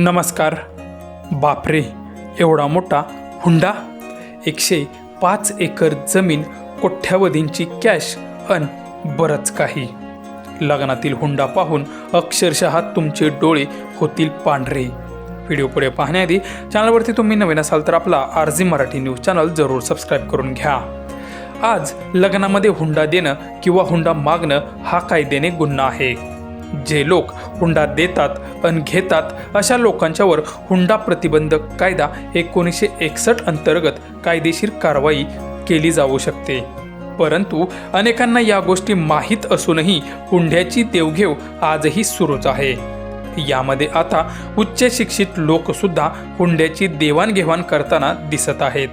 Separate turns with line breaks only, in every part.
नमस्कार. बापरे एवढा मोठा हुंडा? एकशे पाच एकर जमीन कोठ्यावधींची कॅश अन बरंच काही. लग्नातील हुंडा पाहून अक्षरशः तुमचे डोळे होतील पांढरे. व्हिडिओ पुढे पाहण्याआधी चॅनलवरती तुम्ही नवीन असाल तर आपला आरजी मराठी न्यूज चॅनल जरूर सबस्क्राईब करून घ्या. आज लग्नामध्ये हुंडा देणं किंवा हुंडा मागणं हा कायद्याने गुन्हा आहे. जे लोक हुंडा देतात अन घेतात अशा लोकांच्यावर हुंडा प्रतिबंधक कायदा एकोणीसशे एकसष्ट अंतर्गत कायदेशीर कारवाई केली जाऊ शकते. परंतु अनेकांना या गोष्टी माहीत असूनही हुंड्याची देवघेव आजही सुरूच आहे. यामध्ये आता उच्च शिक्षित लोकसुद्धा हुंड्याची देवाणघेवाण करताना दिसत आहेत.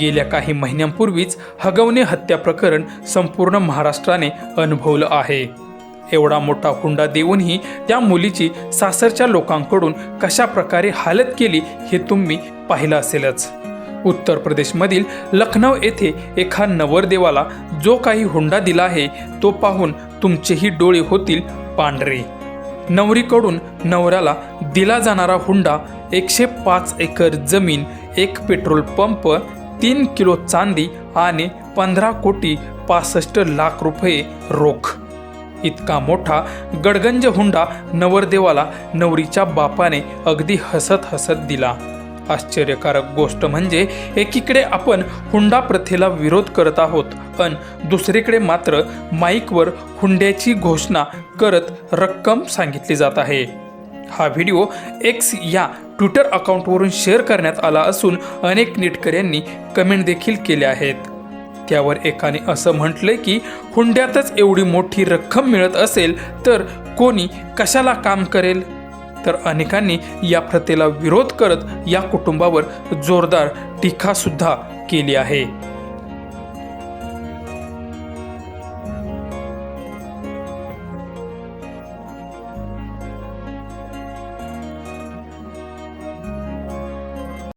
गेल्या काही महिन्यांपूर्वीच हगवणे हत्या प्रकरण संपूर्ण महाराष्ट्राने अनुभवलं आहे. एवढा मोठा हुंडा देऊनही त्या मुलीची सासरच्या लोकांकडून कशा प्रकारे हालत केली हे तुम्ही पाहिलं असेलच. उत्तर प्रदेशमधील लखनौ येथे एका नवरदेवाला जो काही हुंडा दिला आहे तो पाहून तुमचेही डोळे होतील पांढरे. नवरीकडून नवऱ्याला दिला जाणारा हुंडा एकशे पाच एकर जमीन एक पेट्रोल पंप तीन किलो चांदी आणि पंधरा कोटी पासष्ट लाख रुपये रोख. इतका मोठा गडगंज हुंडा नवरदेवाला नवरीच्या बापाने अगदी हसत हसत दिला. आश्चर्यकारक गोष्ट म्हणजे एकीकडे आपण हुंडा प्रथेला विरोध करत आहोत पण दुसरीकडे मात्र माईकवर हुंड्याची घोषणा करत रक्कम सांगितली जात आहे. हा व्हिडिओ एक्स या ट्विटर अकाउंटवरून शेअर करण्यात आला असून अनेक नेटकऱ्यांनी कमेंट देखील केल्या आहेत. त्यावर एकाने असं म्हटलंय की हुंड्यातच एवढी मोठी रक्कम मिळत असेल तर कोणी कशाला काम करेल? तर अनेकांनी या प्रथेला विरोध करत या कुटुंबावर जोरदार टीकासुद्धा केली आहे.